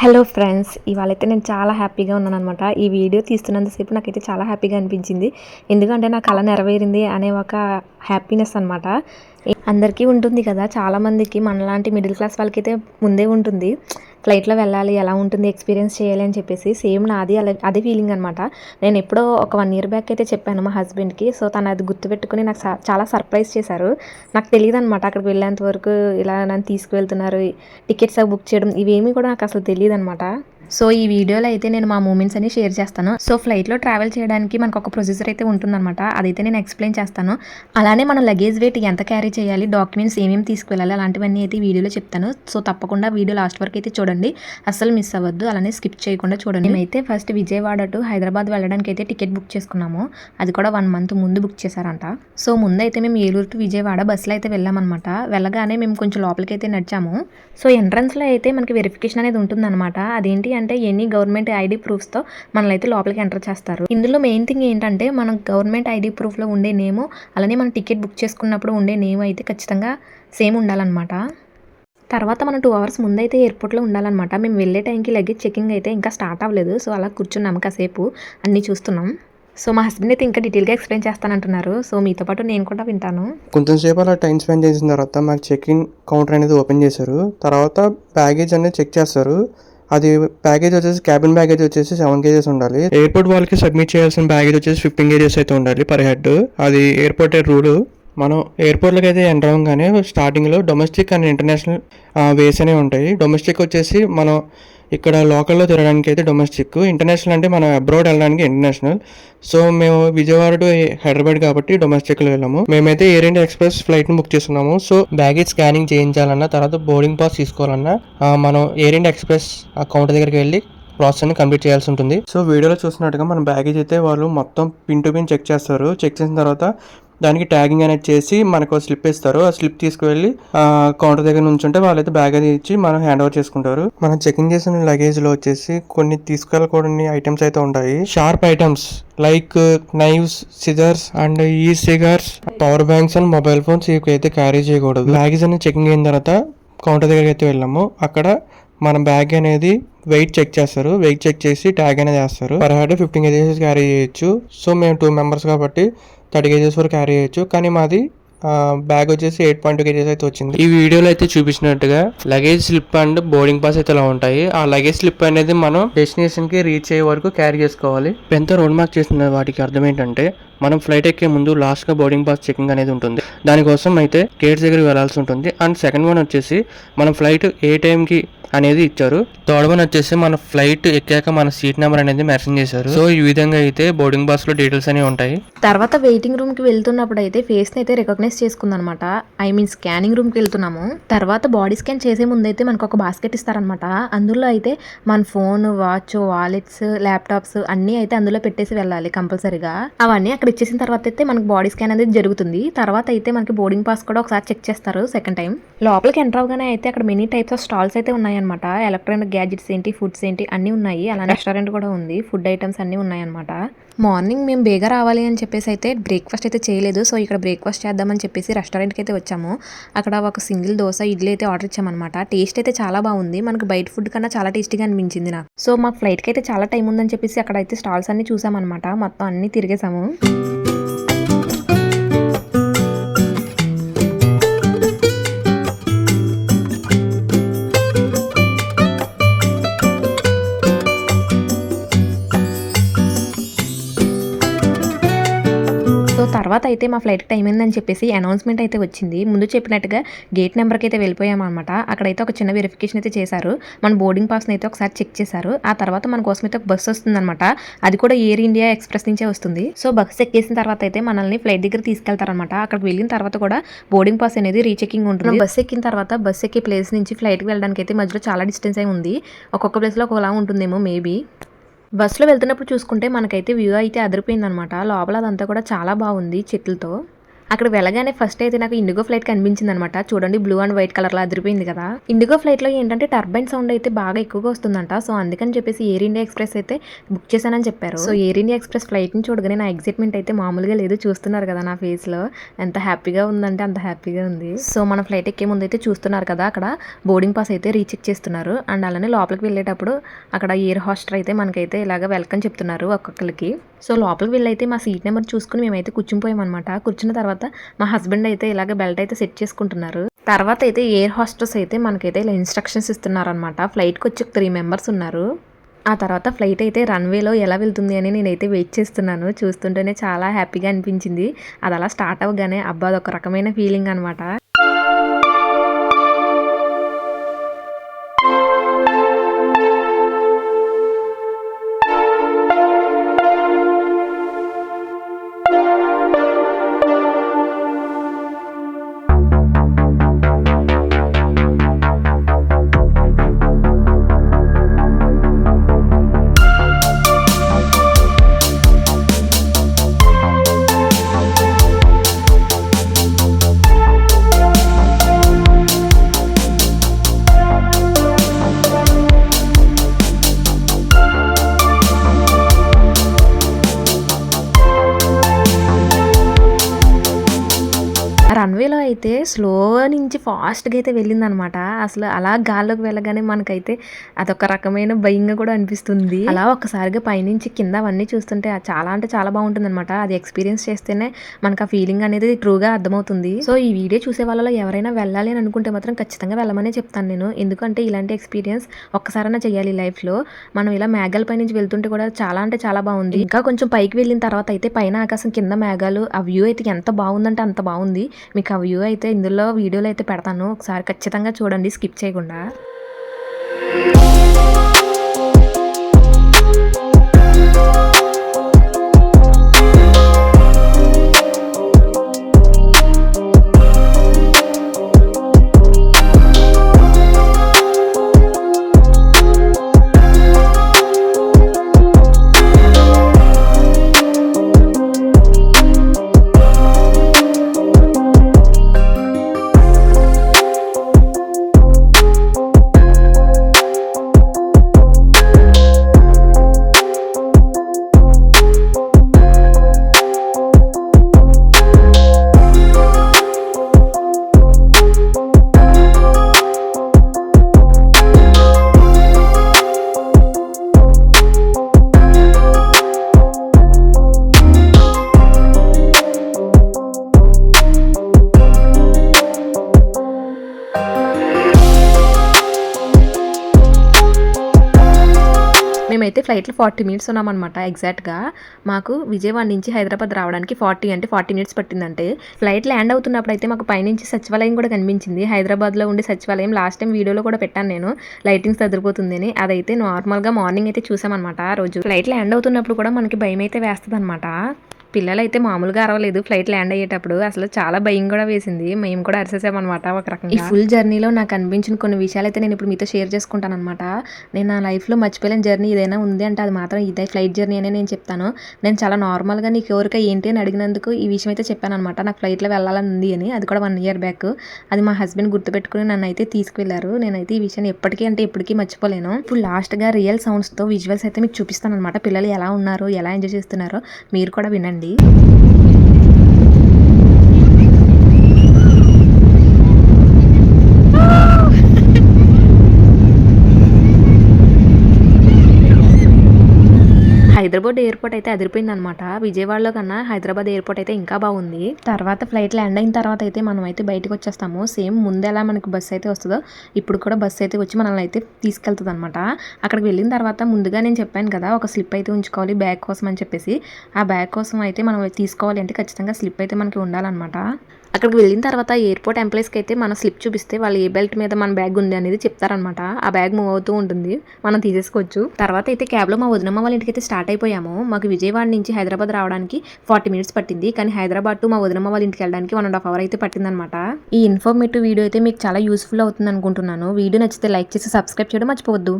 Hello friends ఇవాళైతే నేను చాలా హ్యాపీగా ఉన్నాను అనమాట ఈ వీడియో తీస్తున్నంతసేపు నాకైతే చాలా హ్యాపీగా అనిపించింది. ఎందుకంటే నా కళ నెరవేరింది అనే ఒక హ్యాపీనెస్ అనమాట అందరికీ ఉంటుంది కదా. చాలామందికి మనలాంటి మిడిల్ క్లాస్ వాళ్ళకైతే ముందే ఉంటుంది. ఫ్లైట్లో వెళ్ళాలి ఎలా ఉంటుంది ఎక్స్పీరియన్స్ చేయాలి అని చెప్పేసి సేమ్ నాది అలా అదే ఫీలింగ్ అనమాట నేను ఎప్పుడో ఒక వన్ ఇయర్ బ్యాక్ అయితే చెప్పాను మా హస్బెండ్కి సో తను అది గుర్తుపెట్టుకుని నాకు చాలా సర్ప్రైజ్ చేశారు. నాకు తెలియదు అనమాట అక్కడికి వెళ్ళేంత వరకు ఇలా నన్ను తీసుకువెళ్తున్నారు టికెట్స్ బుక్ చేయడం ఇవేమీ కూడా నాకు అసలు తెలియదు అనమాట సో ఈ వీడియోలో అయితే నేను మా మూమెంట్స్ అన్ని షేర్ చేస్తాను. సో ఫ్లైట్లో ట్రావెల్ చేయడానికి మనకు ఒక ప్రొసీజర్ అయితే ఉంటుందన్నమాట. అదైతే నేను ఎక్స్ప్లెయిన్ చేస్తాను. అలానే మన లగేజ్ వెయిట్ ఎంత క్యారీ చేయాలి డాక్యుమెంట్స్ ఏమేమి తీసుకువెళ్ళాలి అలాంటివన్నీ అయితే వీడియోలో చెప్తాను. సో తప్పకుండా వీడియో లాస్ట్ వరకు అయితే చూడండి. అస్సలు మిస్ అవ్వద్దు. అలానే స్కిప్ చేయకుండా చూడండి. మేమైతే ఫస్ట్ విజయవాడ టు హైదరాబాద్ వెళ్ళడానికి అయితే టికెట్ బుక్ చేసుకున్నాము. అది కూడా వన్ మంత్ ముందు బుక్ చేశారంట. సో ముందు అయితే మేము ఏలూరు టు విజయవాడ బస్సులో అయితే వెళ్ళామన్నమాట. వెళ్ళగానే మేము కొంచెం లోపలికి అయితే నడిచాము. సో ఎంట్రన్స్లో అయితే మనకి వెరిఫికేషన్ అనేది ఉంటుందన్నమాట. అదేంటి అంటే ఎన్ని గవర్నమెంట్ ఐడి ప్రూఫ్స్తో మనల్ని అయితే లోపలికి ఎంటర్ చేస్తారు. ఇందులో మెయిన్ థింగ్ ఏంటంటే మనం గవర్నమెంట్ ఐడి ప్రూఫ్లో ఉండే నేము అలానే మనం టికెట్ బుక్ చేసుకున్నప్పుడు ఉండే నేమ్ అయితే ఖచ్చితంగా సేమ్ ఉండాలన్నమాట. తర్వాత మనం టూ అవర్స్ ముందైతే ఎయిర్పోర్ట్లో ఉండాలన్నమాట. మేము వెళ్ళే టైంకి లగేజ్ చెకింగ్ అయితే ఇంకా స్టార్ట్ అవ్వలేదు. సో అలా కూర్చున్నాము కాసేపు అన్నీ చూస్తున్నాం. సో మా హస్బెండ్ అయితే ఇంకా డీటెయిల్గా ఎక్స్ప్లెయిన్ చేస్తానంటున్నారు. సో మీతో పాటు నేను కూడా వింటాను. కొంచెంసేపు అలా టైం స్పెండ్ చేసిన తర్వాత మాకు చెక్ ఇన్ కౌంటర్ అనేది ఓపెన్ చేశారు. తర్వాత బ్యాగేజ్ అనేది చెక్ చేస్తారు. అది ప్యాకేజ్ వచ్చేసి క్యాబిన్ బ్యాగేజ్ వచ్చేసి సెవెన్ కేజెస్ ఉండాలి. ఎయిర్పోర్ట్ వాళ్ళకి సబ్మిట్ చేయాల్సిన బ్యాగేజ్ వచ్చేసి ఫిఫ్టీన్ కేజెస్ అయితే ఉండాలి పర్ హెడ్ అది ఎయిర్పోర్ట్ రూల్ మనం ఎయిర్పోర్ట్లోకి అయితే ఎంటర్ అవ్వగానే స్టార్టింగ్లో డొమెస్టిక్ అండ్ ఇంటర్నేషనల్ వేస్ అనేవి ఉంటాయి. డొమెస్టిక్ వచ్చేసి మనం ఇక్కడ లోకల్లో తిరగడానికి అయితే డొమెస్టిక్ ఇంటర్నేషనల్ అంటే మనం అబ్రాడ్ వెళ్ళడానికి ఇంటర్నేషనల్ సో మేము విజయవాడ టు హైదరాబాద్ కాబట్టి డొమెస్టిక్లో వెళ్ళాము. మేమైతే ఎయిర్ ఇండియా ఎక్స్ప్రెస్ ఫ్లైట్ని బుక్ చేసుకున్నాము సో బ్యాగేజ్ స్కానింగ్ చేయించాలన్నా తర్వాత బోర్డింగ్ పాస్ తీసుకోవాలన్నా మనం ఎయిర్ ఇండియా ఎక్స్ప్రెస్ ఆ కౌంటర్ దగ్గరికి వెళ్ళి ప్రాసెస్ని కంప్లీట్ చేయాల్సి ఉంటుంది. సో వీడియోలో చూసినట్టుగా మన బ్యాగేజ్ అయితే వాళ్ళు మొత్తం పిన్ టు పిన్ చెక్ చేస్తారు. చెక్ చేసిన తర్వాత దానికి ట్యాగింగ్ అనేది చేసి మనకు స్లిప్ ఇస్తారు. ఆ స్లిప్ తీసుకువెళ్ళి కౌంటర్ దగ్గర నుంచుంటే వాళ్ళైతే బ్యాగ్ అది ఇచ్చి మనం హ్యాండ్ ఓవర్ చేసుకుంటారు. మనం చెకింగ్ చేసిన లగేజ్లో వచ్చేసి కొన్ని తీసుకెళ్ళకూడని ఐటమ్స్ అయితే ఉంటాయి. Sharp items like knives scissors and ఈ cigars power banks and mobile phones ఇవి అయితే క్యారీ చేయకూడదు. బ్యాగేజ్ అనేది చెకింగ్ అయిన తర్వాత కౌంటర్ దగ్గరికి అయితే వెళ్ళాము. అక్కడ మన బ్యాగ్ అనేది వెయిట్ చెక్ చేస్తారు. వెయిట్ చెక్ చేసి ట్యాగ్ అనేది వేస్తారు. Per head fifteen kgs carry చేయొచ్చు. సో మేము టూ మెంబర్స్ కాబట్టి థర్టీ కేజెస్ వరకు క్యారీ చేయొచ్చు. కానీ మాది బ్యాగ్ వచ్చేసి ఎయిట్ పాయింట్ టూ కేజెస్ అయితే వచ్చింది. ఈ వీడియోలో అయితే చూపించినట్టుగా luggage slip and boarding pass అయితే ఇలా ఉంటాయి. ఆ లగేజ్ స్లిప్ అనేది మనం డెస్టినేషన్కి రీచ్ అయ్యే వరకు క్యారీ చేసుకోవాలి. ఎంత రోడ్ మార్క్ చేసిన వాటికి అర్థం ఏంటంటే మనం ఫ్లైట్ ఎక్కే ముందు లాస్ట్గా బోర్డింగ్ పాస్ చెకింగ్ అనేది ఉంటుంది. దానికోసం అయితే గేట్స్ దగ్గరికి వెళ్ళాల్సి ఉంటుంది. అండ్ సెకండ్ వన్ వచ్చేసి మనం ఫ్లైట్ ఏ టైంకి అనేది ఇచ్చారు. థర్డ్ వచ్చేసి మన ఫ్లైట్ ఎక్కాక మన సీట్ నెంబర్ అనేది మెన్షన్ చేశారు. సో ఈ విధంగా అయితే బోర్డింగ్ పాస్లో డీటెయిల్స్ అనేవి ఉంటాయి. తర్వాత వెయిటింగ్ రూమ్కి వెళ్తున్నప్పుడు అయితే ఫేస్ని అయితే రికగ్నైజ్ చేసుకుందనమాట ఐ మీన్ స్కానింగ్ రూమ్కి వెళ్తున్నాము. తర్వాత బాడీ స్కాన్ చేసే ముందు అయితే మనకు ఒక బాస్కెట్ ఇస్తారనమాట అందులో అయితే మన ఫోన్ వాచ్ వాలెట్స్ ల్యాప్టాప్స్ అన్నీ అయితే అందులో పెట్టేసి వెళ్ళాలి కంపల్సరీగా. అవన్నీ అక్కడ ఇచ్చేసిన తర్వాత అయితే మనకి బాడీ స్కాన్ అనేది జరుగుతుంది. తర్వాత అయితే మనకి బోర్డింగ్ పాస్ కూడా ఒకసారి చెక్ చేస్తారు సెకండ్ టైం. లోపలికి ఎంటర్ అవగానే అయితే అక్కడ మెనీ టైప్స్ ఆఫ్ స్టాల్స్ అయితే ఉన్నాయన్నమాట. ఎలక్ట్రానిక్ గ్యాడ్జెట్స్ ఏంటి ఫుడ్స్ ఏంటి అన్నీ ఉన్నాయి. అలానే రెస్టారెంట్ కూడా ఉంది. ఫుడ్ ఐటమ్స్ అన్నీ ఉన్నాయన్నమాట. మార్నింగ్ మేము బేగా రావాలి అని చెప్పేసి అయితే బ్రేక్ఫాస్ట్ అయితే చేయలేదు. సో ఇక్కడ బ్రేక్ఫాస్ట్ చేద్దామని చెప్పేసి రెస్టారెంట్కి అయితే వచ్చాము. అక్కడ ఒక సింగిల్ దోశ ఇడ్లీ అయితే ఆర్డర్ ఇచ్చామన్నమాట. టేస్ట్ అయితే చాలా బాగుంది. మనకు బయట ఫుడ్ కన్నా చాలా టేస్టీగా అనిపించింది నాకు. సో మాకు ఫ్లైట్కి అయితే చాలా టైం ఉందని చెప్పేసి అక్కడ అయితే స్టాల్స్ అన్ని చూసామన్నమాట. మొత్తం అన్ని తిరిగేసాము అయితే మా ఫ్లైట్ టైం అయిందని చెప్పేసి అనౌన్స్మెంట్ అయితే వచ్చింది. ముందు చెప్పినట్టుగా గేట్ నెంబర్కి అయితే వెళ్ళిపోయామన్నమాట అక్కడైతే ఒక చిన్న వెరిఫికేషన్ అయితే చేశారు. మన బోర్డింగ్ పాస్ని అయితే ఒకసారి చెక్ చేశారు. ఆ తర్వాత మన కోసం అయితే ఒక బస్సు వస్తుందన్నమాట. అది కూడా ఎయిర్ ఇండియా ఎక్స్ప్రెస్ నుంచే వస్తుంది. సో బస్సు ఎక్కేసిన తర్వాత అయితే మనల్ని ఫ్లైట్ దగ్గర తీసుకెళ్తారనమాట అక్కడికి వెళ్ళిన తర్వాత కూడా బోర్డింగ్ పాస్ అనేది రీచెకింగ్ ఉంటుంది. బస్సు ఎక్కిన తర్వాత బస్సు ఎక్కే ప్లేస్ నుంచి ఫ్లైట్కి వెళ్ళడానికి అయితే మధ్యలో చాలా డిస్టెన్స్ అయి ఉంది. ఒక్కొక్క ప్లేస్లో ఒకలా ఉంటుందేమో మేబీ. బస్సులో వెళ్తున్నప్పుడు చూసుకుంటే మనకైతే వ్యూ అయితే అదిరిపోయిందనమాట. లోపల అదంతా కూడా చాలా బాగుంది చెట్లతో అక్కడ వెళ్ళగానే ఫస్ట్ అయితే నాకు ఇండిగో ఫ్లైట్ కనిపించింది అనమాట చూడండి బ్లూ అండ్ వైట్ కలర్లో అదిరిపోయింది కదా. ఇండిగో ఫ్లైట్లో ఏంటంటే టర్బైన్ సౌండ్ అయితే బాగా ఎక్కువగా వస్తుందంట. సో అందుకని చెప్పేసి ఎయిర్ ఇండియా ఎక్స్ప్రెస్ అయితే బుక్ చేశానని చెప్పారు. సో ఎయిర్ ఇండియా ఎక్స్ప్రెస్ ఫ్లైట్ని చూడగానే నా ఎక్సైట్మెంట్ అయితే మామూలుగా లేదు. చూస్తున్నారు కదా నా ఫేస్లో. ఎంత హ్యాపీగా ఉందంటే అంత హ్యాపీగా ఉంది. సో మన ఫ్లైట్ ఎక్కే ముందు అయితే చూస్తున్నారు కదా అక్కడ బోర్డింగ్ పాస్ అయితే రీచెక్ చేస్తున్నారు. అండ్ అలానే లోపలికి వెళ్ళేటప్పుడు అక్కడ ఎయిర్ హాస్టర్ అయితే మనకైతే ఇలాగ వెల్కమ్ చెప్తున్నారు ఒక్కొక్కరికి సో లోపలికి వెళ్ళైతే మా సీట్ నెంబర్ చూసుకుని మేమైతే కూర్చునిపోయాం అనమాట కూర్చున్న తర్వాత మా హస్బెండ్ అయితే ఇలాగ బెల్ట్ అయితే సెట్ చేసుకుంటున్నారు. తర్వాత అయితే ఎయిర్ హాస్టర్స్ అయితే మనకైతే ఇలా ఇన్స్ట్రక్షన్స్ ఇస్తున్నారు అనమాట ఫ్లైట్కి వచ్చి త్రీ మెంబర్స్ ఉన్నారు. ఆ తర్వాత ఫ్లైట్ అయితే రన్వేలో ఎలా వెళ్తుంది అని నేనైతే వెయిట్ చేస్తున్నాను. చూస్తుంటేనే చాలా హ్యాపీగా అనిపించింది. అది అలా స్టార్ట్ అవ్వగానే అబ్బా అదొక రకమైన ఫీలింగ్ అనమాట అయితే స్లో నుంచి ఫాస్ట్గా అయితే వెళ్ళిందనమాట. అసలు అలా గాల్లోకి వెళ్ళగానే మనకైతే అదొక రకమైన భయంగా కూడా అనిపిస్తుంది. అలా ఒక్కసారిగా పైనుంచి కింద అవన్నీ చూస్తుంటే అది చాలా అంటే చాలా బాగుంటుంది అనమాట అది ఎక్స్పీరియన్స్ చేస్తేనే మనకు ఆ ఫీలింగ్ అనేది ట్రూగా అర్థమవుతుంది. సో ఈ వీడియో చూసే వాళ్ళలో ఎవరైనా వెళ్ళాలి అని అనుకుంటే మాత్రం ఖచ్చితంగా వెళ్ళమనే చెప్తాను నేను. ఎందుకంటే ఇలాంటి ఎక్స్పీరియన్స్ ఒక్కసారైనా చేయాలి లైఫ్లో మనం ఇలా మేఘాల పై నుంచి వెళ్తుంటే కూడా చాలా అంటే చాలా బాగుంది. ఇంకా కొంచెం పైకి వెళ్ళిన తర్వాత అయితే పైన ఆకాశం కింద మేఘాలు ఆ వ్యూ అయితే ఎంత బాగుందంటే అంత బాగుంది. మీకు ఆ వ్యూ అయితే ఇందులో వీడియోలో అయితే పెడతాను. ఒకసారి ఖచ్చితంగా చూడండి స్కిప్ చేయకుండా. మేమైతే ఫ్లైట్లో ఫార్టీ మినిట్స్ ఉన్నామన్నమాట ఎగ్జాక్ట్గా. మాకు విజయవాడ నుంచి హైదరాబాద్ రావడానికి ఫార్టీ అంటే ఫార్టీ మినిట్స్ పట్టిందంటే. ఫ్లైట్ ల్యాండ్ అవుతున్నప్పుడు అయితే మాకు పైనుంచి సచివాలయం కూడా కనిపించింది. హైదరాబాద్లో ఉండే సచివాలయం లాస్ట్ టైం వీడియోలో కూడా పెట్టాను నేను. లైటింగ్స్ చదిరిపోతుందని అదైతే నార్మల్గా మార్నింగ్ అయితే చూసామన్నమాట. ఆ రోజు ఫ్లైట్ ల్యాండ్ అవుతున్నప్పుడు కూడా మనకి భయం అయితే వేస్తుంది అనమాట పిల్లలైతే మామూలుగా అరవలేదు. ఫ్లైట్ ల్యాండ్ అయ్యేటప్పుడు అసలు చాలా భయం కూడా వేసింది. మేము కూడా అరిసేసామన్నమాట ఒక రకంగా. ఈ ఫుల్ జర్నీలో నాకు అనిపించిన కొన్ని విషయాలు అయితే నేను ఇప్పుడు మీతో షేర్ చేసుకుంటాను అనమాట నేను నా లైఫ్లో మర్చిపోలేని జర్నీ ఏదైనా ఉంది అంటే అది మాత్రం ఇదే ఫ్లైట్ జర్నీ అనే నేను చెప్తాను. నేను చాలా నార్మల్గా నీకు ఎవరికై ఏంటి అని అడిగినందుకు ఈ విషయం అయితే చెప్పాను అనమాట నాకు ఫ్లైట్లో వెళ్ళాలని ఉంది అని. అది కూడా వన్ ఇయర్ బ్యాక్. అది మా హస్బెండ్ గుర్తుపెట్టుకుని నన్ను అయితే తీసుకువెళ్ళారు. నేనైతే ఈ విషయాన్ని ఎప్పటికీ అంటే ఎప్పటికీ మర్చిపోలేను. ఇప్పుడు లాస్ట్గా రియల్ సౌండ్స్తో విజువల్స్ అయితే మీకు చూపిస్తాను అనమాట పిల్లలు ఎలా ఉన్నారు? ఎలా ఎంజాయ్ చేస్తున్నారో మీరు కూడా వినండి. দিই హైదరాబాద్ ఎయిర్పోర్ట్ అయితే అదిరిపోయింది అనమాట విజయవాడలో కన్నా హైదరాబాద్ ఎయిర్పోర్ట్ అయితే ఇంకా బాగుంది. తర్వాత ఫ్లైట్ ల్యాండ్ అయిన తర్వాత అయితే మనం అయితే బయటకు వచ్చేస్తాము. సేమ్ ముందెలా ఎలా బస్సు అయితే వస్తుందో ఇప్పుడు కూడా బస్సు అయితే వచ్చి మనల్ని అయితే తీసుకెళ్తుంది అనమాట అక్కడికి వెళ్ళిన తర్వాత ముందుగా నేను చెప్పాను కదా ఒక స్లిప్ అయితే ఉంచుకోవాలి బ్యాగ్ కోసం అని చెప్పేసి. ఆ బ్యాగ్ కోసం అయితే మనం తీసుకోవాలి అంటే ఖచ్చితంగా స్లిప్ అయితే మనకి ఉండాలన్నమాట. అక్కడికి వెళ్ళిన తర్వాత ఎయిర్పోర్ట్ ఎంప్లాయీస్కి అయితే మనం స్లిప్ చూపిస్తే వాళ్ళు ఏ బెల్ట్ మీద మన బ్యాగ్ ఉంది అనేది చెప్తారనమాట ఆ బ్యాగ్ మూవ్ అవుతూ ఉంటుంది. మనం తీసేసుకోవచ్చు. తర్వాత అయితే క్యాబ్లో మా వదినమ్మ వాళ్ళ ఇంటికి అయితే స్టార్ట్ అయిపోయాము. మాకు విజయవాడ నుంచి హైదరాబాద్ రావడానికి ఫార్టీ మినిట్స్ పట్టింది. కానీ హైదరాబాద్ టు మా వదినమ్మ వాళ్ళ ఇంటికి వెళ్ళడానికి వన్ అండ్ హాఫ్ అవర్ అయితే పట్టిందనమాట ఈ ఇన్ఫర్మేటివ్ వీడియో అయితే మీకు చాలా యూస్ఫుల్ అవుతుంది అనుకుంటున్నాను వీడియో నచ్చితే లైక్ చేసి సబ్స్క్రైబ్ చేయడం మర్చిపోవద్దు.